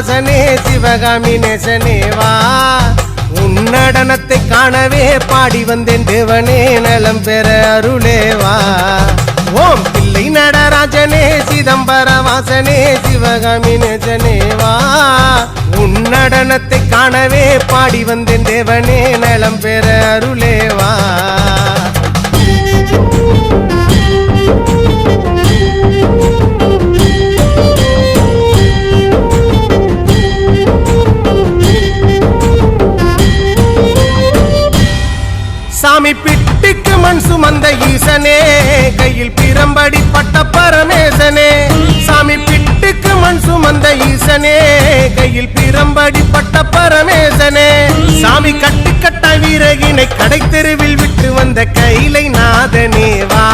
வாசனே சிவகாமி நேசனேவா உன் நடனத்தை காணவே பாடி வந்தேன் தேவனே நலம் பெற அருளேவா ஓம் பிள்ளை நடராஜனே சிதம்பர வாசனே சிவகாமி நேசனேவா உன் நடனத்தை காணவே பாடி வந்தேன் தேவனே நலம் பெற அருளேவா ஈசனே கையில் பிரம்படி பட்ட பரமேசனே. சாமி பிட்டுக்கு மண் சுமந்த ஈசனே கையில் பிரம்படி பட்ட பரமேசனே. சாமி கட்டு கட்ட வீரகினை கடை தெருவில் விட்டு வந்த கைலை நாதனேவா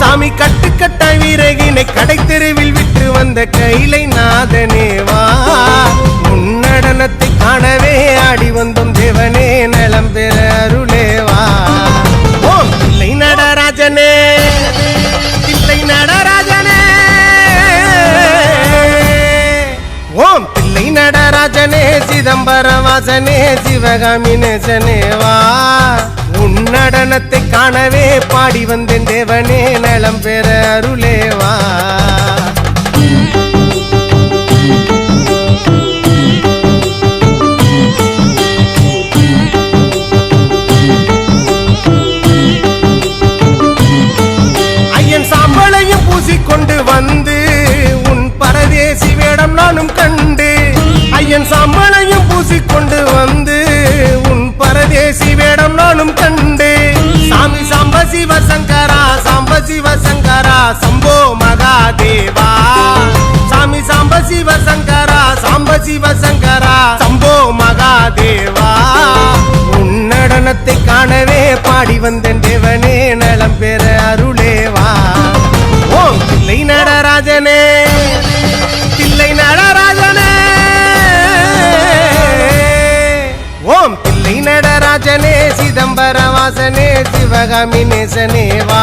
சாமி கட்டு கட்ட வீரகினை கடை தெருவில் விட்டு வந்த கைலை நாதனேவா உன்னடனத்தை காணவே ஆடி வந்தோம் தேவனே. சிதம்பர வாசனே சிவகாமி நேசனேவா உன் நடனத்தை காணவே பாடி வந்தேன் தேவனே நலம் பெற அருளேவா சம்போ மகாதேவா. சாமி சாம்ப சிவ சங்கரா சாம்ப சிவ சங்கரா சம்போ மகாதேவா. உன் நடனத்தை காணவே பாடி வந்தேன் தேவனே நலம் பெற அருளேவா. ஓம் பிள்ளை நடராஜனே பிள்ளை நடராஜனே. ஓம் பிள்ளை நடராஜனே சிதம்பர வாசனே சிவகாமி நேசனேவா